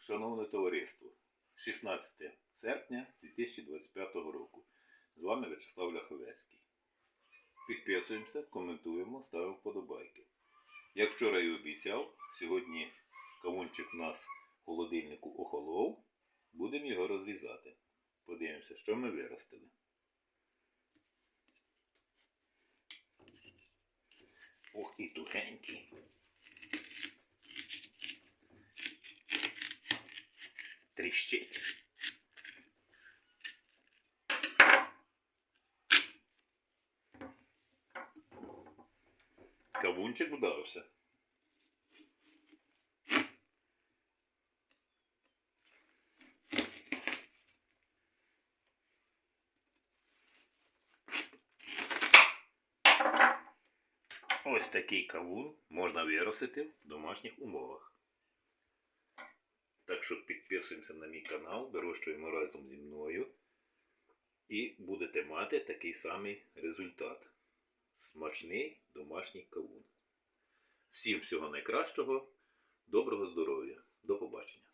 шановне товариство, 16 серпня 2025 року. З вами В'ячеслав Ляховецький. Підписуємося, коментуємо, ставимо вподобайки. Як вчора і обіцяв, сьогодні кавунчик у нас в холодильнику охолов. Будемо його розрізати. Подивимося, що ми виростили. Ох, і тухенький. Тріщить. Кавунчик вдався. Ось такий кавун можна виростити в домашніх умовах. Так що підписуємося на мій канал, вирощуємо разом зі мною. І будете мати такий самий результат. Смачний домашній кавун. Всім всього найкращого, доброго здоров'я. До побачення.